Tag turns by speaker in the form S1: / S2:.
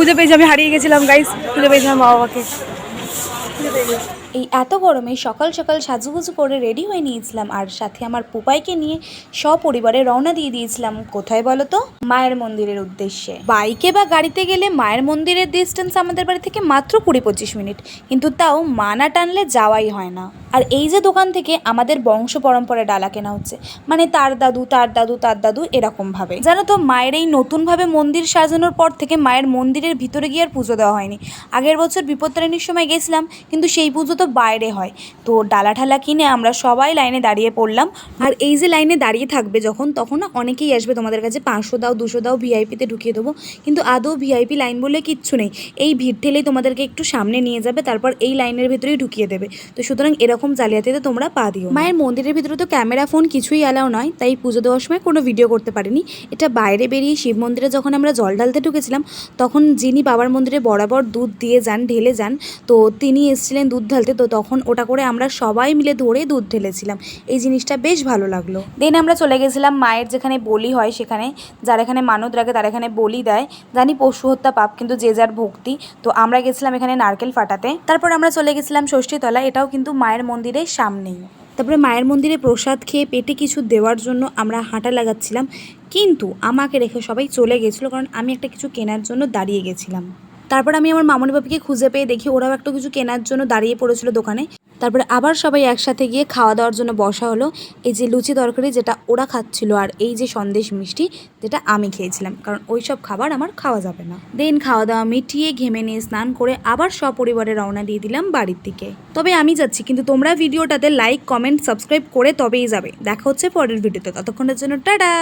S1: খুঁজে পেয়েছি আমি হারিয়ে গেছিলাম গাইস খুঁজে পেয়েছিলাম মা বাবাকে খুঁজে পেয়ে গেছি।
S2: এই এত গরমে সকাল সকাল সাজুগুজু করে রেডি হয়ে নিয়েছিলাম। আর সাথে আমার পুপাইকে নিয়ে সপরিবারে রওনা দিয়ে দিয়েছিলাম। কোথায় বলো তো? মায়ের মন্দিরের উদ্দেশ্যে। বাইকে বা গাড়িতে গেলে মায়ের মন্দিরের ডিস্টেন্স আমাদের বাড়ি থেকে মাত্র কুড়ি পঁচিশ মিনিট। কিন্তু তাও মানা টানলে যাওয়াই হয় না। আর এই যে দোকান থেকে আমাদের বংশ পরম্পরা ডালা কেনা হচ্ছে মানে তার দাদু তার দাদু তার দাদু এরকমভাবে জানো তো, মায়ের এই নতুনভাবে মন্দির সাজানোর পর থেকে মায়ের মন্দিরের ভিতরে গিয়ে আর পুজো দেওয়া হয়নি। আগের বছর বিপত্তারিণীর সময় গেছিলাম, কিন্তু সেই পুজো তো বাইরে হয়। তো ডালা ঠালা কিনে আমরা সবাই লাইনে দাঁড়িয়ে পড়লাম। আর এই যে লাইনে দাঁড়িয়ে থাকবে যখন, তখন না অনেকেই আসবে তোমাদের কাছে পাঁচশো দাও, দুশো দাও ভিআইপিতে ঢুকিয়ে দেবো। কিন্তু আদৌ ভিআইপি লাইন বলে কিচ্ছু নেই। এই ভিড় ঠেলেই তোমাদেরকে একটু সামনে নিয়ে যাবে, তারপর এই লাইনের ভিতরেই ঢুকিয়ে দেবে। তো সুতরাং এরকম জালিয়াতিতে তোমরা পা দিও মায়ের মন্দিরের ভিতরে তো ক্যামেরা, ফোন কিছুই অ্যালাও নয়, তাই পুজো দেওয়ার সময় কোনো ভিডিও করতে পারিনি। এটা বাইরে বেরিয়ে শিব মন্দিরে যখন আমরা জল ঢালতে ঢুকেছিলাম, তখন যিনি বাবার মন্দিরে বরাবর দুধ দিয়ে যান, ঢেলে যান, তো তিনি এসেছিলেন দুধ ঢালতে। তো তখন ওটা করে আমরা সবাই মিলে ধরে দুধ ঢেলেছিলাম। এই জিনিসটা বেশ ভালো লাগল। দেন আমরা চলে গেছিলাম মায়ের যেখানে বলি হয় সেখানে, যার এখানে মানত রাখে তার এখানে বলি দেয়। জানি পশু হত্যা পাপ, কিন্তু যে যার ভক্তি। তো আমরা গেছিলাম এখানে নারকেল ফাটাতে। তারপর আমরা চলে গেছিলাম ষষ্ঠীতলা এটাও কিন্তু মায়ের মন্দিরের সামনেই। তারপরে মায়ের মন্দিরে প্রসাদ খেয়ে পেটে কিছু দেওয়ার জন্য আমরা হাঁটা লাগাচ্ছিলাম। কিন্তু আমাকে রেখে সবাই চলে গেছিল, কারণ আমি একটা কিছু কেনার জন্য দাঁড়িয়ে গেছিলাম। তারপর আমি আমার মামনি বাপিকে খুঁজে পেয়ে দেখি ওরাও একটা কিছু কেনার জন্য দাঁড়িয়ে পড়েছিল দোকানে। তারপরে আবার সবাই একসাথে গিয়ে খাওয়া দাওয়ার জন্য বসা হলো। এই যে লুচি তরকারি যেটা ওরা খাচ্ছিল আর এই যে সন্দেশ মিষ্টি যেটা আমি খেয়েছিলাম, কারণ ওই সব খাবার আমার খাওয়া যাবে না। দেন খাওয়া দাওয়া মিটিয়ে ঘেমে নিয়ে স্নান করে আবার সপরিবারে রওনা দিয়ে দিলাম বাড়ির দিকে। তবে আমি যাচ্ছি, কিন্তু তোমরা ভিডিওটাতে লাইক কমেন্ট সাবস্ক্রাইব করে তবেই যাবে। দেখা হচ্ছে পরের ভিডিওতে। ততক্ষণের জন্য টাটা!